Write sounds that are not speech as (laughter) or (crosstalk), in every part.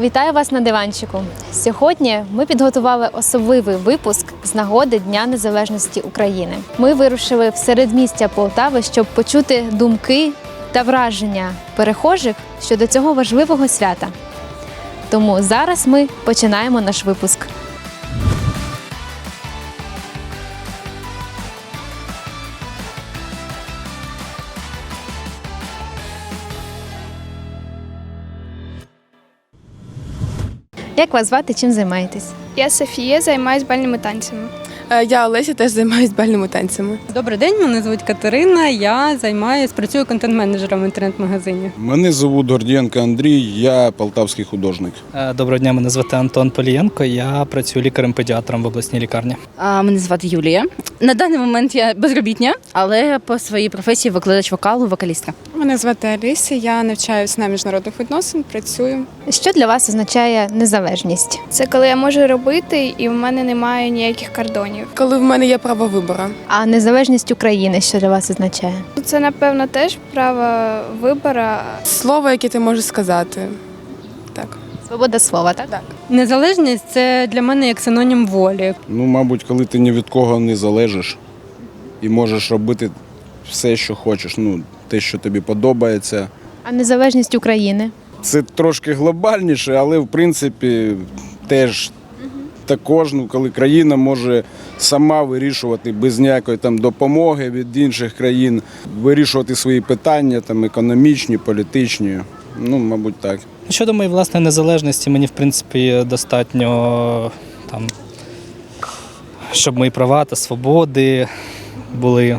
Вітаю вас на диванчику. Сьогодні ми підготували особливий випуск з нагоди Дня Незалежності України. Ми вирушили в середмістя Полтави, щоб почути думки та враження перехожих щодо цього важливого свята. Тому зараз ми починаємо наш випуск. Як вас звати? Чим займаєтесь? Я Софія, займаюся бальними танцями. Е, Я Олеся теж займаюся бальними танцями. Добрий день, мене звуть Катерина. Я займаюсь, працюю контент-менеджером в інтернет-магазині. Мене звуть Гордієнко Андрій, я полтавський художник. Е, Доброго дня, мене звати Антон Полієнко. Я працюю лікарем-педіатром в обласній лікарні. А, Мене звати Юлія. На даний момент я безробітня, але по своїй професії викладач вокалу, вокалістка. Мене звати Аліся, я навчаюся на міжнародних відносин, працюю. Що для вас означає незалежність? Це коли я можу робити, і в мене немає ніяких кордонів. Коли в мене є право вибору. А незалежність України, що для вас означає? Це, напевно, теж право вибору. Слово, яке ти можеш сказати. Так. Свобода слова, так? Так. Незалежність це для мене як синонім волі. Ну, мабуть, коли ти ні від кого не залежиш і можеш робити все, що хочеш, ну, те, що тобі подобається. А незалежність України? Це трошки глобальніше, але в принципі теж також, ну, коли країна може сама вирішувати без ніякої там допомоги від інших країн, вирішувати свої питання, там економічні, політичні. Ну, мабуть, так. Щодо моєї власної незалежності, мені в принципі достатньо там, щоб мої права та свободи були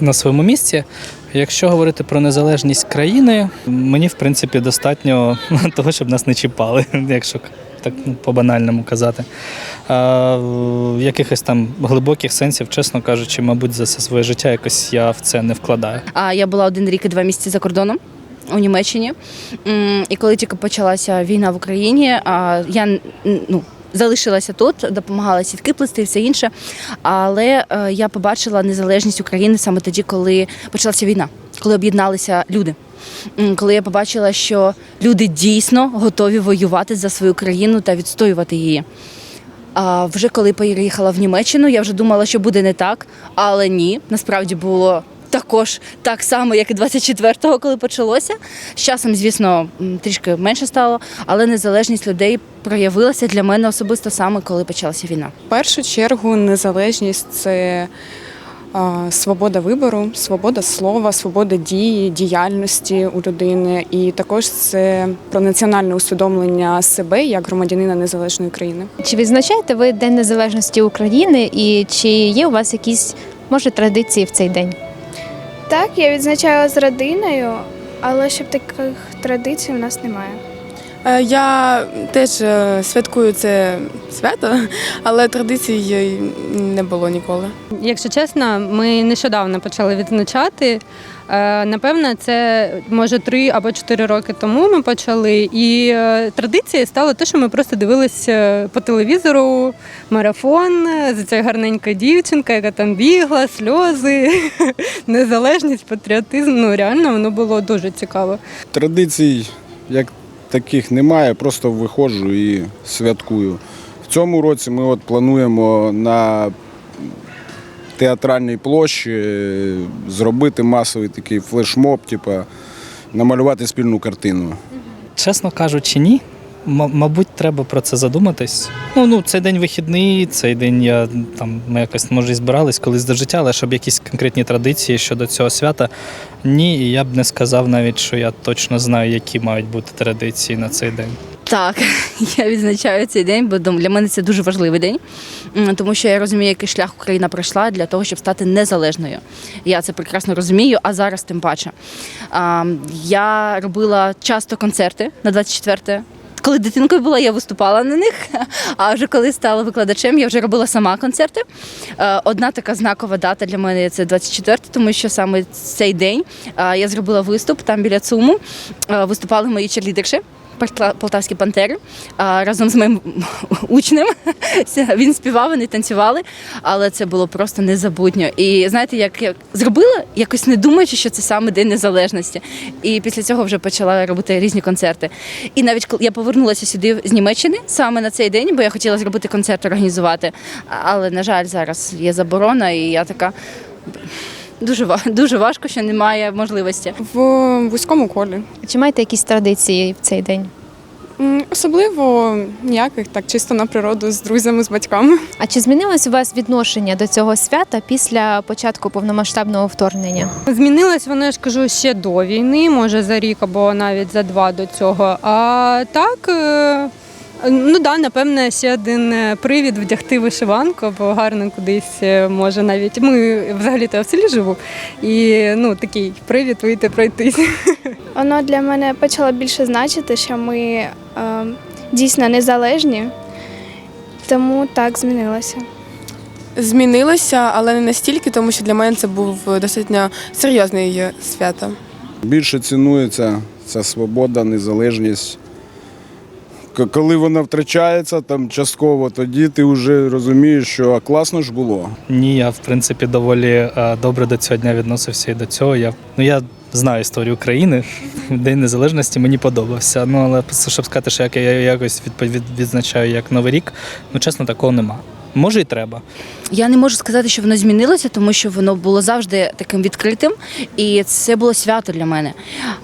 на своєму місці. Якщо говорити про незалежність країни, мені в принципі достатньо (laughs) того, щоб нас не чіпали, (laughs) якщо так ну, по-банальному казати. А, якихось там глибоких сенсів, чесно кажучи, мабуть, за все своє життя якось я в це не вкладаю. А я була один рік і два місяці за кордоном у Німеччині. І коли тільки почалася війна в Україні, я ну. Залишилася тут, допомагала сітки плести і все інше. Але е, я побачила незалежність України саме тоді, коли почалася війна, коли об'єдналися люди. Коли я побачила, що люди дійсно готові воювати за свою країну та відстоювати її. А вже коли поїхала в Німеччину, я вже думала, що буде не так, але ні, насправді було також так само, як і 24-го, коли почалося. З часом, звісно, трішки менше стало, але незалежність людей проявилася для мене особисто саме, коли почалася війна. В першу чергу незалежність це свобода вибору, свобода слова, свобода дії, діяльності у людини. І також це про національне усвідомлення себе як громадянина незалежної країни. Чи відзначаєте ви День Незалежності України і чи є у вас якісь може традиції в цей день? Так, я відзначаю з родиною, але щоб таких традицій у нас немає. Е, Я теж е, святкую це свято, але традицій е, не було ніколи. Якщо чесно, ми нещодавно почали відзначати. Е, Напевно, це може три або чотири роки тому ми почали. І традицією стало те, що ми просто дивилися по телевізору марафон за цією гарненька дівчинка, яка там бігла, сльози, (laughs) незалежність, патріотизм. Ну реально воно було дуже цікаво. Традицій як таких немає, просто виходжу і святкую. В цьому році ми от плануємо на театральній площі е, зробити масовий такий флешмоб, типу, намалювати спільну картину. Чесно кажучи, ні. Мабуть, треба про це задуматись. Ну, ну, цей день вихідний, цей день я там ми якось може і збирались колись до життя, але щоб якісь конкретні традиції щодо цього свята, ні. І я б не сказав навіть, що я точно знаю, які мають бути традиції на цей день. Так, (laughs) я відзначаю цей день, бо для мене це дуже важливий день, тому що я розумію, який шлях Україна пройшла для того, щоб стати незалежною. Я це прекрасно розумію, а зараз тим паче. Я робила часто концерти на 24 коли дитинкою була, я виступала на них. А вже коли стала викладачем, я вже робила сама концерти. Е, Одна така знакова дата для мене це 24, тому що саме цей день е, я зробила виступ там біля ЦУМу. Е, Виступали мої черлідерші. Полтавські пантери разом з моїм (laughs) учнем. (laughs) Він співав, вони танцювали, але це було просто незабутньо. І знаєте, як я зробила, якось не думаючи, що це саме День Незалежності. І після цього вже почала робити різні концерти. І навіть коли я повернулася сюди з Німеччини саме на цей день, бо я хотіла зробити концерт, організувати. Але, на жаль, зараз є заборона, і я така. Дуже ва- (laughs) дуже важко, що немає можливості. В вузькому колі. Чи маєте якісь традиції в цей день? Особливо ніяких, так чисто на природу з друзями, з батьками. А чи змінилось у вас відношення до цього свята після початку повномасштабного вторгнення? Змінилось воно, я ж кажу, ще до війни, може за рік або навіть за два до цього. А так, е, ну да, напевне, ще один е, привід вдягти вишиванку, або гарно кудись е, може навіть. Ми взагалі-то в селі живу. І ну такий привід вийти пройтись. (laughs) Воно для мене почало більше значити, що ми е, дійсно незалежні, тому так змінилося. Змінилося, але не настільки, тому що для мене це був достатньо серйозний свято. Більше цінується ця свобода, незалежність. Коли вона втрачається там частково, тоді ти вже розумієш, що а класно ж було. Ні, я в принципі доволі е, добре до цього дня відносився і до цього. Я, ну, я знаю історію України. (laughs) День Незалежності мені подобався. Ну, але щоб сказати, що як я якось відпо- від- відзначаю як Новий рік, ну чесно, такого нема. Може і треба. Я не можу сказати, що воно змінилося, тому що воно було завжди таким відкритим, і це було свято для мене.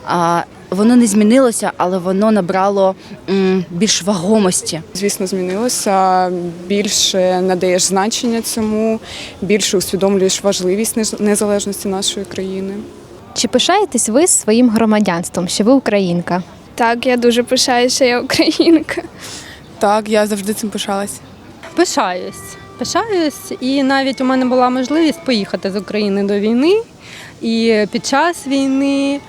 А воно не змінилося, але воно набрало м, більш вагомості. Звісно, змінилося. Більше надаєш значення цьому, більше усвідомлюєш важливість незалежності нашої країни. Чи пишаєтесь ви своїм громадянством, що ви українка? Так, я дуже пишаюся, що я українка. Так, я завжди цим пишалась. Пишаюсь. Пишаюсь, і навіть у мене була можливість поїхати з України до війни і під час війни.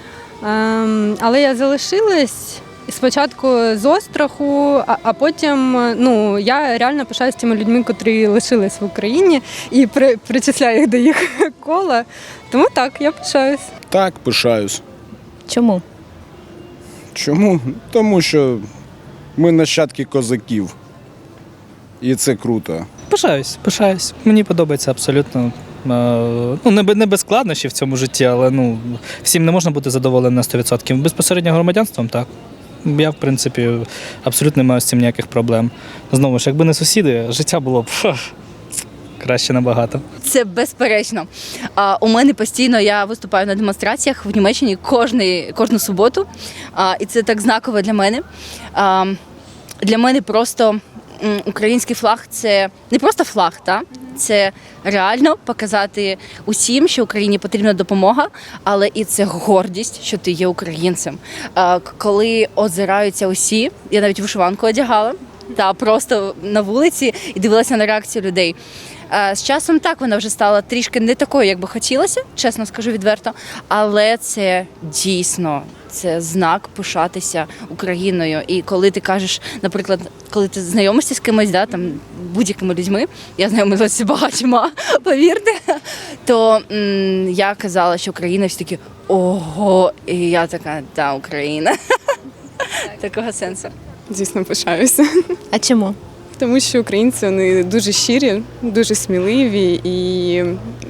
Ем, але я залишилась спочатку з остраху, а, а потім ну, я реально пишаюсь тими людьми, котрі лишились в Україні і при, причисляю їх до їх (laughs) кола. Тому так, я пишаюсь. Так, пишаюсь. Чому? Чому? Тому що ми нащадки козаків. І це круто. Пишаюсь, пишаюсь. Мені подобається абсолютно. Е, Ну, не, без складнощів в цьому житті, але ну, всім не можна бути задоволеним на 100%. Безпосередньо громадянством, так. Я, в принципі, абсолютно не маю з цим ніяких проблем. Знову ж, якби не сусіди, життя було б краще набагато. Це безперечно. А у мене постійно я виступаю на демонстраціях в Німеччині кожний, кожну суботу. А, і це так знаково для мене. А, для мене просто український флаг це не просто флаг, та? це реально показати усім, що Україні потрібна допомога, але і це гордість, що ти є українцем. Коли озираються усі, я навіть вишиванку одягала. Та просто на вулиці і дивилася на реакцію людей. З часом так вона вже стала трішки не такою, як би хотілося, чесно скажу відверто. Але це дійсно це знак пишатися Україною. І коли ти кажеш, наприклад, коли ти знайомишся з кимось, да, там будь-якими людьми, я знайомилася з багатьма, (laughs) повірте, то м, я казала, що Україна всі такі ого, і я така, та Україна. (laughs) Такого сенсу. Звісно, пишаюся. А чому? Тому що українці вони дуже щирі, дуже сміливі і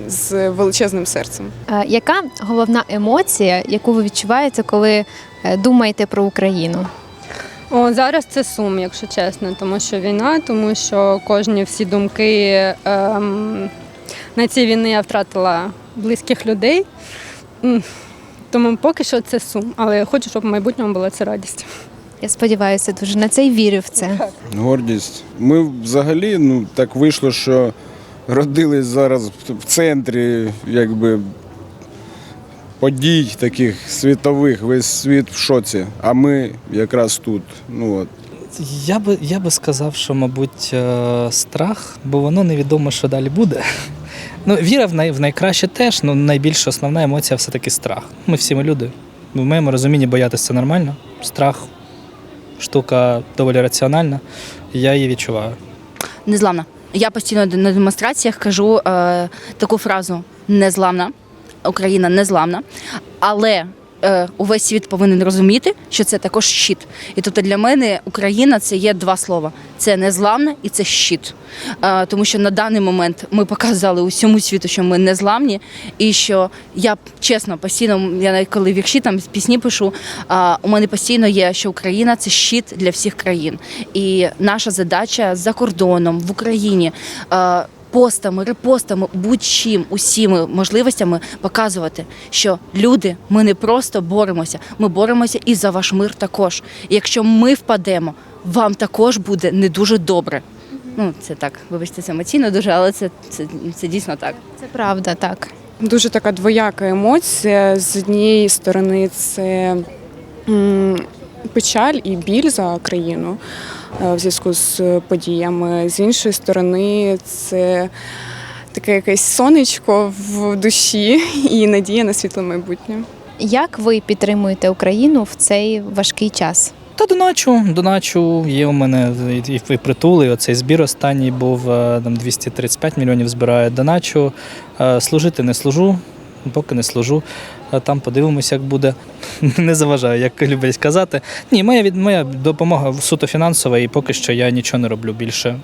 з величезним серцем. Е, Яка головна емоція, яку ви відчуваєте, коли е, думаєте про Україну? О, зараз це сум, якщо чесно, тому що війна, тому що кожні всі думки ем, на цій війні я втратила близьких людей. Тому поки що це сум, але я хочу, щоб в майбутньому була це радість. Я сподіваюся дуже на це і вірю в це. Гордість. Ми взагалі ну, так вийшло, що родились зараз в- центрі якби, подій таких світових, весь світ в шоці. А ми якраз тут. Ну, от. Я би, я би сказав, що, мабуть, е, страх, бо воно невідомо, що далі буде. Ну, віра в, най, в найкраще теж, але найбільш основна емоція все-таки страх. Ми всі ми люди. В моєму розумінні боятися це нормально. Страх штука доволі раціональна. Я її відчуваю. Незламна. Я постійно на демонстраціях кажу е, таку фразу незламна. Україна незламна. Але увесь світ повинен розуміти, що це також щит. І тобто для мене Україна це є два слова: це незламна і це щит. Е, тому що на даний момент ми показали усьому світу, що ми незламні, і що я чесно постійно, я навіть коли вірші там пісні пишу, а, у мене постійно є, що Україна це щит для всіх країн. І наша задача за кордоном в Україні. Постами, репостами, будь-чим, усіми можливостями показувати, що люди, ми не просто боремося, ми боремося і за ваш мир також. І якщо ми впадемо, вам також буде не дуже добре. Ну, це так, вибачте, це емоційно дуже, але це, це, це дійсно так. Це правда, так. Дуже така двояка емоція. З однієї сторони, це м, печаль і біль за країну в зв'язку з подіями. З іншої сторони, це таке якесь сонечко в душі (laughs) і надія на світле майбутнє. Як ви підтримуєте Україну в цей важкий час? Та доначу, доначу. Є у мене і, і, і притул, і оцей збір останній був е, там 235 мільйонів збираю. Доначу. Е, Служити не служу, поки не служу. А Там подивимося, як буде. (laughs) Не заважаю, як люблять сказати. Ні, моя від моя допомога суто фінансова, і поки що я нічого не роблю більше.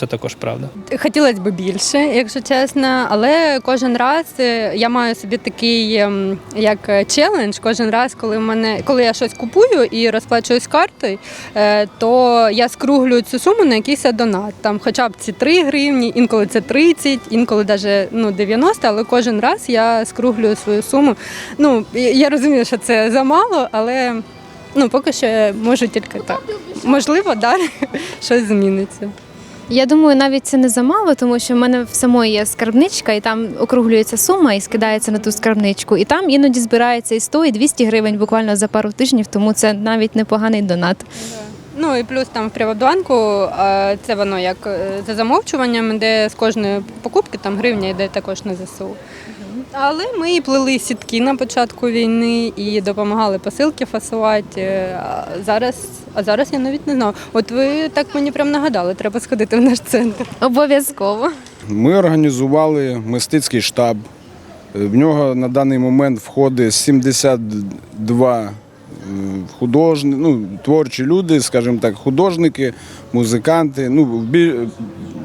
Це також правда. Хотілося б більше, якщо чесно, але кожен раз е, я маю собі такий ем, як е, челендж. Кожен раз, коли мене коли я щось купую і розплачуюсь картою, е, то я скруглюю цю суму на якийсь донат. Там, хоча б ці 3 гривні, інколи це 30, інколи навіть ну 90, але кожен раз я скруглюю свою суму. Ну я- я розумію, що це замало, але ну поки що я можу тільки так. Можливо, далі (laughs) щось зміниться. Я думаю, навіть це не замало, тому що в мене в самої є скарбничка, і там округлюється сума і скидається на ту скарбничку. І там іноді збирається і 100, і 200 гривень буквально за пару тижнів, тому це навіть непоганий донат. Ну і плюс там в Приватбанку це воно як е, за замовчуванням, де з кожної покупки там гривня йде також на ЗСУ. Але ми і плели сітки на початку війни і допомагали посилки фасувати. Е, зараз, а зараз я навіть не знаю. От ви так мені прям нагадали, треба сходити в наш центр. Обов'язково. Ми організували мистецький штаб. В нього на даний момент входить 72 художні, ну, творчі люди, скажімо так, художники, музиканти, ну,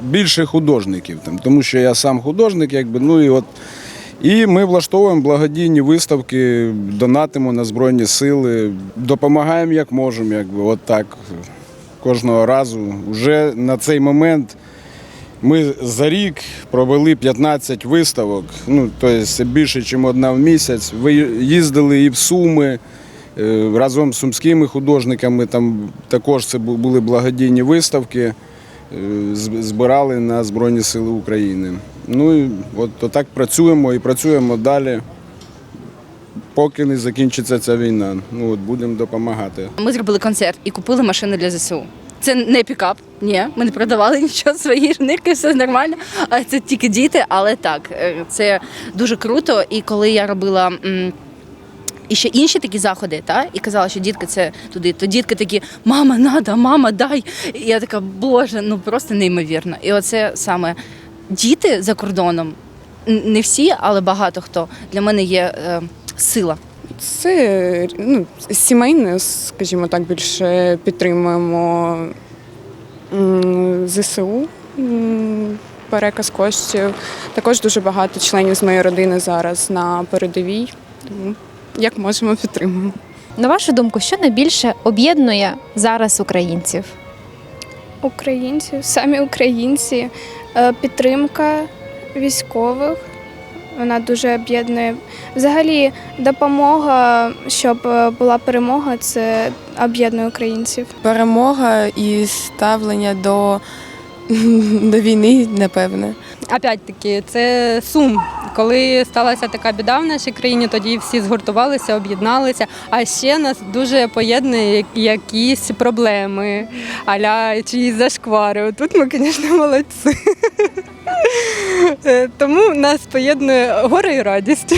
більше художників, там, тому що я сам художник, якби, ну і от. І ми влаштовуємо благодійні виставки, донатимо на Збройні сили, допомагаємо як можемо, якби, от так кожного разу. Уже на цей момент ми за рік провели 15 виставок, ну тобто більше, ніж одна в місяць. Їздили і в Суми е, разом з сумськими художниками. Там також це були благодійні виставки. Е, Збирали на Збройні Сили України. Ну і от так працюємо і працюємо далі, поки не закінчиться ця війна. Ну от будемо допомагати. Ми зробили концерт і купили машину для ЗСУ. Це не пікап, ні, ми не продавали (laughs) нічого свої нирки, все нормально. А це тільки діти, але так, е, це дуже круто. І коли я робила. І ще інші такі заходи, та і казала, що дітки це туди. То дітки такі, мама, надо, мама, дай. І я така, боже, ну просто неймовірно. І оце саме діти за кордоном, не всі, але багато хто для мене є е, сила. Це ну, сімейне, скажімо так, більше підтримуємо ЗСУ. Переказ коштів. Також дуже багато членів з моєї родини зараз на передовій. Тому як можемо підтримуємо. На вашу думку, що найбільше об'єднує зараз українців? Українців, самі українці, е, підтримка військових. Вона дуже об'єднує. Взагалі, допомога, щоб е, була перемога, це об'єднує українців. Перемога і ставлення до, (laughs) до війни, напевне. Опять-таки, це сум. Коли сталася така біда в нашій країні, тоді всі згуртувалися, об'єдналися. А ще нас дуже поєднує якісь проблеми, аля чиїсь зашквари. Тут ми, звісно, молодці. Е, Тому нас поєднує горе і радість.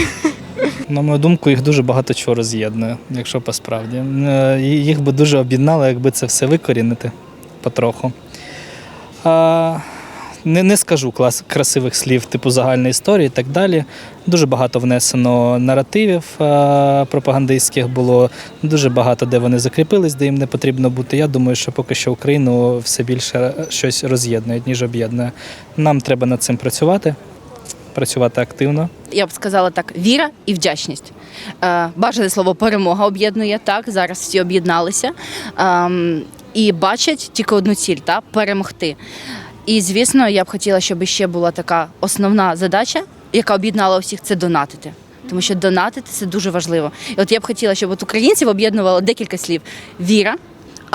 На мою думку, їх дуже багато чого роз'єднує, якщо по справді. Е, Їх би дуже об'єднало, якби це все викорінити потроху. А, не, не скажу клас, красивих слів, типу загальної історії і так далі. Дуже багато внесено наративів е, пропагандистських було, дуже багато де вони закріпились, де їм не потрібно бути. Я думаю, що поки що Україну все більше щось роз'єднує, ніж об'єднує. Нам треба над цим працювати, працювати активно. Я б сказала так: віра і вдячність. Е, бажане слово перемога об'єднує так. Зараз всі об'єдналися ем, і бачать тільки одну ціль та перемогти. І звісно, я б хотіла, щоб ще була така основна задача, яка об'єднала усіх, це донатити. Тому що донатити це дуже важливо. І от я б хотіла, щоб от українців об'єднувало декілька слів: віра,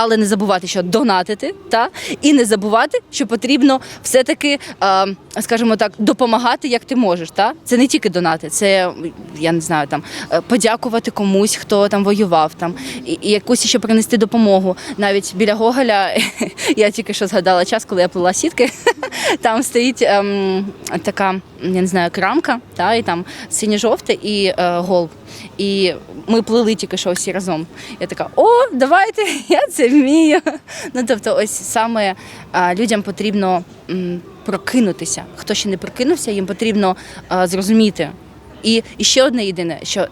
але не забувати, що донатити, та і не забувати, що потрібно все-таки, скажімо так, допомагати, як ти можеш. Та це не тільки донати, це я не знаю, там е, подякувати комусь, хто там воював, там і, і якусь ще принести допомогу. Навіть біля Гоголя (laughs) я тільки що згадала час, коли я плела сітки. (laughs) Там стоїть ем, така, я не знаю, крамка, та і там синьо-жовте і е, голуб. І ми плили тільки що всі разом. Я така, о, давайте, (laughs) я це вмію. Ну тобто, ось саме людям потрібно прокинутися. Хто ще не прокинувся, їм потрібно зрозуміти. І, і ще одне єдине, що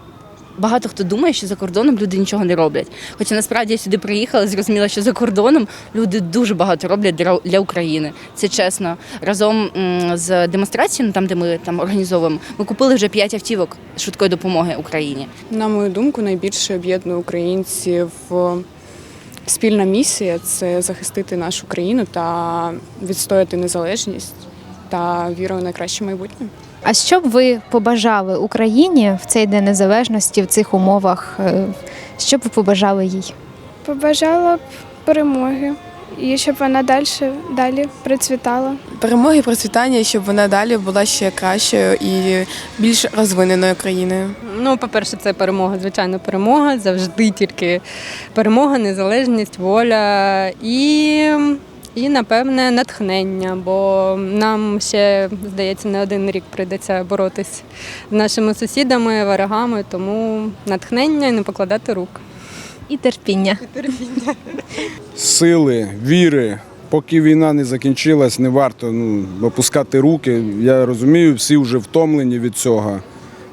багато хто думає, що за кордоном люди нічого не роблять. Хоча насправді я сюди приїхала, зрозуміла, що за кордоном люди дуже багато роблять для, для України. Це чесно. Разом з демонстрацією, там де ми там організовуємо, ми купили вже п'ять автівок швидкої допомоги Україні. На мою думку, найбільше об'єднує українців спільна місія це захистити нашу країну та відстояти незалежність та віру в найкраще майбутнє. А що б ви побажали Україні в цей день незалежності в цих умовах? Е, Що б ви побажали їй? Побажала б перемоги і щоб вона далі, далі процвітала. Перемоги процвітання, щоб вона далі була ще кращою і більш розвиненою країною. Ну, по-перше, це перемога, звичайно, перемога. Завжди тільки перемога, незалежність, воля і, і напевне, натхнення. Бо нам ще, здається, не один рік прийдеться боротись з нашими сусідами, ворогами, тому натхнення і не покладати рук. І терпіння. Сили, віри. Поки війна не закінчилась, не варто ну, опускати руки. Я розумію, всі вже втомлені від цього.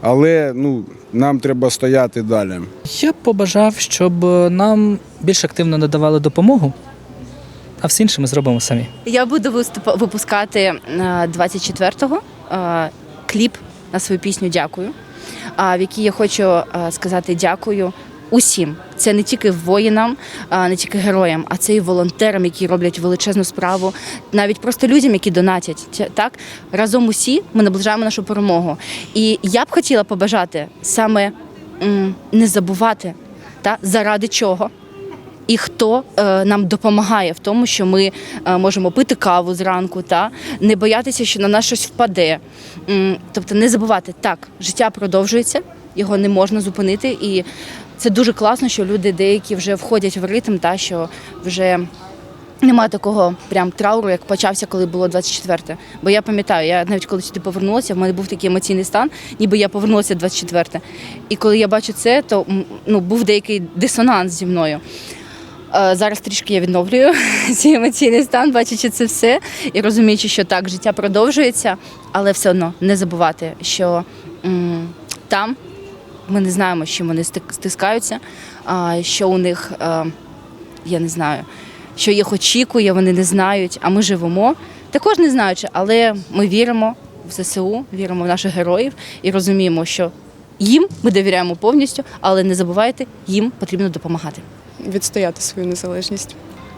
Але ну, нам треба стояти далі. Я б побажав, щоб нам більш активно надавали допомогу, а все інше ми зробимо самі. Я буду виступ- випускати е, 24-го е, кліп на свою пісню Дякую. В якій я хочу е, сказати дякую усім. Це не тільки воїнам, а, не тільки героям, а це і волонтерам, які роблять величезну справу, навіть просто людям, які донатять. Так разом усі ми наближаємо нашу перемогу. І я б хотіла побажати саме не забувати, та заради чого і хто е, нам допомагає в тому, що ми е, можемо пити каву зранку, та не боятися, що на нас щось впаде. Тобто не забувати, так, життя продовжується, його не можна зупинити. І це дуже класно, що люди деякі вже входять в ритм, та що вже. Немає такого прям трауру, як почався, коли було 24-те. Бо я пам'ятаю, я навіть коли сюди повернулася, в мене був такий емоційний стан, ніби я повернулася 24-те. І коли я бачу це, то ну, був деякий дисонанс зі мною. Е, Зараз трішки я відновлюю (laughs) цей емоційний стан, бачачи це все і розуміючи, що так, життя продовжується, але все одно не забувати, що там ми не знаємо, з чим вони стискаються, що у них, е, я не знаю, що їх очікує, вони не знають, а ми живемо. Також не знаючи, але ми віримо в ЗСУ, віримо в наших героїв і розуміємо, що їм ми довіряємо повністю, але не забувайте, їм потрібно допомагати. Відстояти свою незалежність.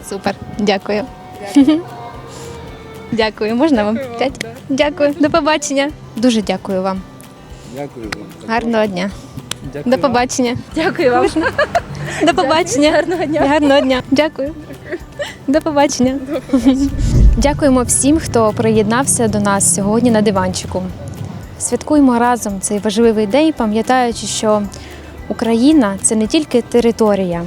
Супер, дякую. Дякую. (laughs) Можна вам п'ять? Дякую. До побачення. Дуже дякую вам. Дякую вам. Гарного дня. Дякую. До побачення. Дякую вам. (laughs) До побачення. Гарного дня. Гарного дня. Дякую. До побачення. Дякуємо всім, хто приєднався до нас сьогодні на диванчику. Святкуємо разом цей важливий день, пам'ятаючи, що Україна це не тільки територія,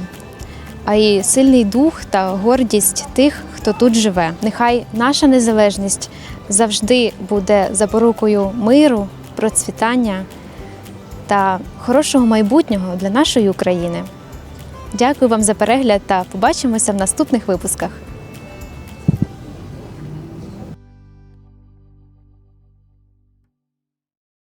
а й сильний дух та гордість тих, хто тут живе. Нехай наша незалежність завжди буде запорукою миру, процвітання та хорошого майбутнього для нашої України. Дякую вам за перегляд та побачимося в наступних випусках.